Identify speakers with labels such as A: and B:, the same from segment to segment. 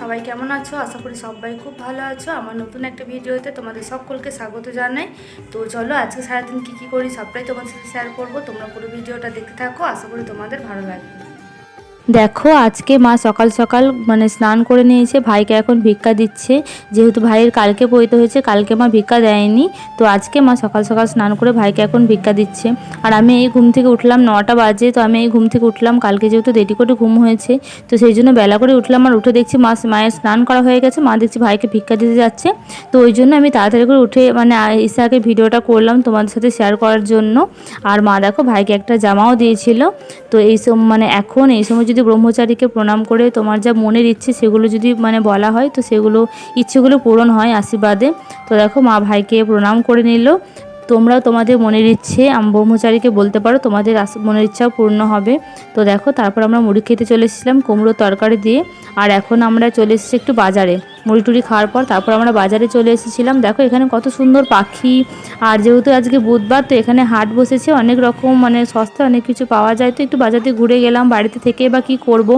A: সবাই কেমন আছো? আশা করি সবাই খুব ভালো আছো। আমার নতুন একটা ভিডিওতে তোমাদের সকলকে স্বাগত জানাই। তো চলো, আজকে সারাদিন কী কী করি, সবটাই তোমার সাথে শেয়ার করব। তোমরা পুরো ভিডিওটা দেখতে থাকো। আশা করি তোমাদের ভালো লাগবে। দেখো, আজকে মা সকাল সকাল মানে স্নান করে নিয়েছে, ভাইকে এখন ভিক্ষা দিচ্ছে। যেহেতু ভাইয়ের কালকে পইতে হয়েছে, কালকে মা ভিক্ষা দেয়নি, তো আজকে মা সকাল সকাল স্নান করে ভাইকে এখন ভিক্ষা দিচ্ছে। আর আমি এই ঘুম থেকে উঠলাম নটা বাজে, তো আমি এই ঘুম থেকে উঠলাম, কালকে যেহেতু দেরি করে ঘুম হয়েছে, তো সেই জন্য বেলা করে উঠলাম আর উঠে দেখছি মা মায়ের স্নান করা হয়ে গেছে, মা দেখছি ভাইকে ভিক্ষা দিতে যাচ্ছে। তো ওই জন্য আমি তাড়াতাড়ি করে উঠে মানে আগে ভিডিওটা করলাম তোমাদের সাথে শেয়ার করার জন্য। আর মা দেখো, ভাইকে একটা জামাও দিয়েছিল। তো এই সম মানে এখন এই সময় যদি ব্রহ্মচারীকে প্রণাম করে তোমার যা মনের ইচ্ছে সেগুলো যদি মানে বলা হয়, তো সেগুলো ইচ্ছেগুলো পূরণ হয় আশীর্বাদে। তো দেখো মা ভাইকে প্রণাম করে নিল। তোমরাও তোমাদের মনের ইচ্ছে আম ব্রহ্মচারীকে বলতে পারো, তোমাদের মনের ইচ্ছাও পূর্ণ হবে। তো দেখো, তারপর আমরা মুড়ি খেতে চলে এসেছিলাম কুমড়ো তরকারি দিয়ে। আর এখন আমরা চলে এসেছি একটু বাজারে। মুড়ি টুড়ি খাওয়ার পর তারপর আমরা বাজারে চলে এসেছিলাম। দেখো এখানে কত সুন্দর পাখি। আর যেহেতু আজকে বুধবার, তো এখানে হাট বসেছে, অনেক রকম মানে সস্তা অনেক কিছু পাওয়া যায়। তো একটু বাজার দিয়ে ঘুরে গেলাম, বাড়িতে থেকে বা কি করব?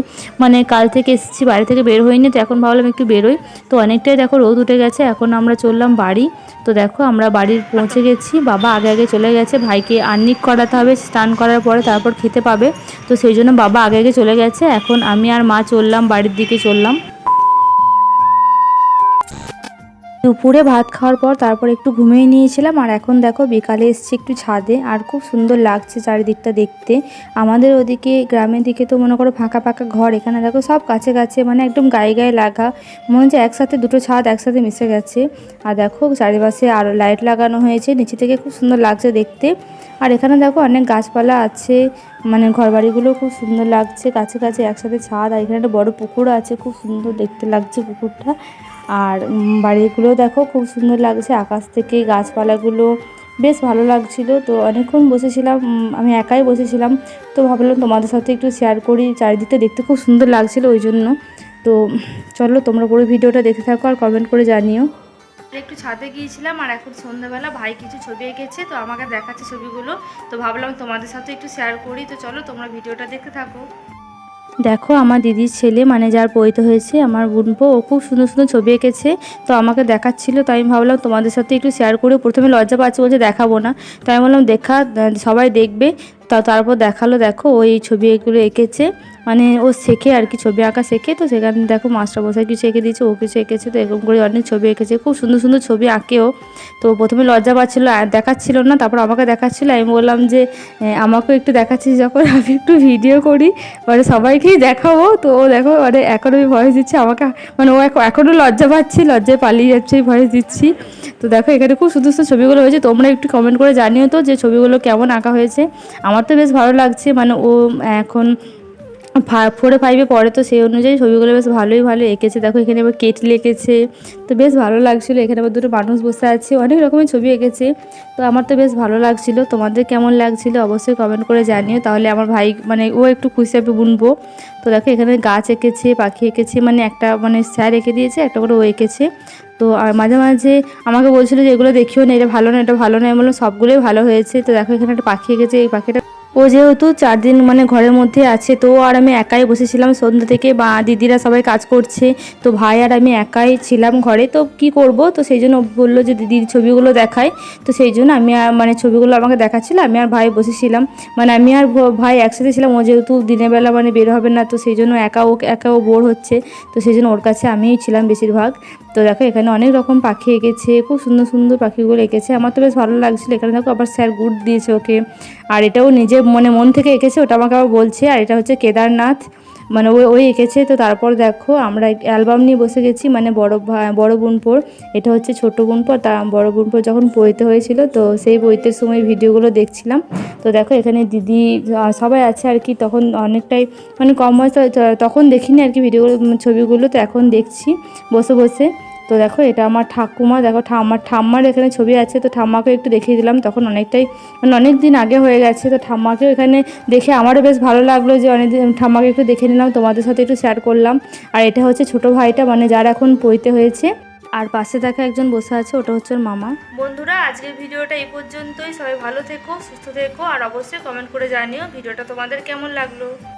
A: মানে কাল থেকে এসেছি, বাড়ি থেকে বের হইনি, তো এখন ভাবলাম একটু বেরোই। তো অনেকটাই দেখো রোদ উঠে গেছে, এখন আমরা চললাম বাড়ি। তো দেখো আমরা বাড়ির পৌঁছে গেছি, বাবা আগে আগে চলে গেছে, ভাইকে আর্নিক করাতে হবে, স্নান করার পরে তারপর খেতে পাবে। তো সেই জন্য বাবা আগে আগে চলে গেছে, এখন আমি আর মা চললাম, বাড়ির দিকে চললাম। দুপুরে ভাত খাওয়ার পর তারপর একটু ঘুমিয়ে নিয়েছিলাম আর এখন দেখো বিকালে এসছি একটু ছাদে আর খুব সুন্দর লাগছে চারিদিকটা দেখতে। আমাদের ওদিকে গ্রামের দিকে তো মনে করো ফাঁকা ফাঁকা ঘর, এখানে দেখো সব কাছে কাছে মানে একদম গায়ে গায়ে লাগা। মনে হচ্ছে একসাথে দুটো ছাদ একসাথে মিশে গেছে। আর দেখো চারিপাশে আরও লাইট লাগানো হয়েছে, নিচে থেকে খুব সুন্দর লাগছে দেখতে। আর এখানে দেখো অনেক গাছপালা আছে মানে ঘরবাড়িগুলো খুব সুন্দর লাগছে, কাছে কাছে একসাথে ছাদ আর এখানে একটা বড় পুকুর আছে, খুব সুন্দর দেখতে লাগছে পুকুরটা। আর বাড়িগুলো দেখো খুব সুন্দর লাগছে, আকাশ থেকে গাছপালাগুলো বেশ ভালো লাগছিল। তো অনেকক্ষণ বসেছিলাম আমি একাই বসেছিলাম। তো ভাবলাম তোমাদের সাথে একটু শেয়ার করি, চারিদিকটা দেখতে খুব সুন্দর লাগছিল ওই জন্য। তো চলো তোমরা পুরো ভিডিওটা দেখে থাকো আর কমেন্ট করে জানিও। একটু ছাদে গিয়েছিলাম আর এখন সন্ধ্যাবেলা ভাই কিছু ছবি এঁকেছে, তো আমাকে দেখাচ্ছে ছবিগুলো। তো ভাবলাম তোমাদের সাথে একটু শেয়ার করি, তো চলো তোমরা ভিডিওটা দেখতে থাকো। দেখো, আমার দিদির ছেলে মানে যার পৈত হয়েছে, আমার বোনপো ও খুব সুন্দর সুন্দর ছবি এঁকেছে। তো আমাকে দেখাচ্ছিল, তাই আমি ভাবলাম তোমাদের সাথে একটু শেয়ার করে। প্রথমে লজ্জা পাচ্ছে বলছে দেখাবো না। তাই আমি বললাম, দেখা, সবাই দেখবে। তা তারপর দেখাল, দেখো, ওই ছবি এগুলো এঁকেছে। মানে ও শেখে আর কি, ছবি আঁকা শেখে। তো সেখানে দেখো মাস্টার বসাই কিছু এঁকে দিয়েছে, ও কিছু এঁকেছে। তো এরকম করে অনেক ছবি এঁকেছে। খুব সুন্দর সুন্দর ছবি আঁকেও। তো প্রথমে লজ্জা পাচ্ছিলো দেখাচ্ছিল না, তারপর আমাকে দেখাচ্ছিল। আমি বললাম যে আমাকেও একটু দেখাচ্ছিস যখন, আমি একটু ভিডিও করি মানে সবাইকেই দেখাবো। তো ও দেখো মানে এখনও আমি ভয়েস দিচ্ছি, আমাকে মানে ও এখন এখনও লজ্জা পাচ্ছি, লজ্জায় পালিয়ে যাচ্ছে ভয়েস দিচ্ছি। তো দেখো, এখানে খুব সুন্দর সুন্দর ছবিগুলো হয়েছে। তোমরা একটু কমেন্ট করে জানিও তো যে ছবিগুলো কেমন আঁকা হয়েছে। আমার তো বেশ ভালো লাগছে। মানে ও এখন ফোরে ফাইভে পড়ে তো সেই অনুযায়ী ছবিগুলো বেশ ভালোই ভালো এঁকেছে। দেখো এখানে আবার কেটলি এঁকেছে। তো বেশ ভালো লাগছিল। এখানে আবার দুটো মানুষ বসে আছে। অনেক রকমের ছবি এঁকেছে। তো আমার তো বেশ ভালো লাগছিল। তোমাদের কেমন লাগছিল অবশ্যই কমেন্ট করে জানিও। তাহলে আমার ভাই মানে ও একটু খুশি হবে বুনবো। তো দেখো এখানে গাছ এঁকেছে, পাখি এঁকেছে মানে একটা মানে স্যার এঁকে দিয়েছে, একটা করে ও এঁকেছে। তো, আর মাঝে মাঝে আমাকে বলছিল যে এগুলো দেখিও না, এটা ভালো না, এটা ভালো না। বললাম সবগুলোই ভালো হয়েছে। তো দেখো এখানে একটা পাখি এঁকেছে। এই পাখিটা ও যেহেতু চার দিন মানে ঘরের মধ্যে আছে, তো আর আমি একাই বসেছিলাম। সন্ধ্যা থেকে বা দিদিরা সবাই কাজ করছে, তো ভাই আর আমি একাই ছিলাম ঘরে। তো কি করব? তো সেই জন্য বলল যে দিদির ছবিগুলো দেখায় তো সেই জন্য আমি আর মানে ছবিগুলো আমাকে দেখাচ্ছিল, আমি আর ভাই বসেছিলাম। মানে আমি আর ভাই একসাথে ছিলাম, ও যেহেতু দিনের বেলা মানে বের হবে না, তো সেই জন্য একা ও একা ও বোর হচ্ছে। তো সেই জন্য ওর কাছে আমিই ছিলাম বেশিরভাগ। তো দেখো, এখানে অনেক রকম পাখি এঁকেছে, খুব সুন্দর সুন্দর পাখিগুলো এঁকেছে। আমার তো বেশ ভালো লাগছিল। এখানে দেখো, আবার স্যার গুড দিয়েছে ওকে। আর এটাও নিজে মনে, মন থেকে এঁকেছে, ওটা আমাকে আবার বলছে। আর এটা হচ্ছে কেদারনাথ। মানে ওই ওই এঁকেছে। তো তারপর দেখো, আমরা অ্যালবাম নিয়ে বসে গেছি মানে বড় বড় বোনপোর। এটা হচ্ছে ছোট বোনপোর। তা বড় বোনপোর যখন বইতে হয়েছিল, তো সেই বইতে সময় ভিডিওগুলো দেখছিলাম। তো দেখো, এখানে দিদি সবাই আছে আর কি। তখন অনেকটাই মানে কম বয়স তখন দেখিনি আর কি ভিডিওগুলো, ছবিগুলো। তো এখন দেখছি বসে বসে। তো দেখো, এটা আমার ঠাকুমা। দেখো, ঠা- আমার ঠাম্মার এখানে ছবি আছে, তো ঠাম্মাকে একটু দেখিয়ে দিলাম। তখন অনেকটাই মানে অনেক দিন আগে হয়ে গেছে, তো ঠাম্মাকেও এখানে দেখে আমারও বেশ ভালো লাগল যে অনেক দিন ঠাম্মাকে একটু দেখে নিলাম, তোমাদের সাথে একটু শেয়ার করলাম। আর এটা হচ্ছে ছোট ভাইটা মানে যার এখন পইতে হয়েছে। আর পাশে দেখা একজন বসে আছে, ওটা হচ্ছে ওর মামা। বন্ধুরা, আজকের ভিডিওটা এই পর্যন্তই। সবাই ভালো থেকো, সুস্থ থেকো, আর অবশ্যই কমেন্ট করে জানিও ভিডিওটা তোমাদের কেমন লাগল।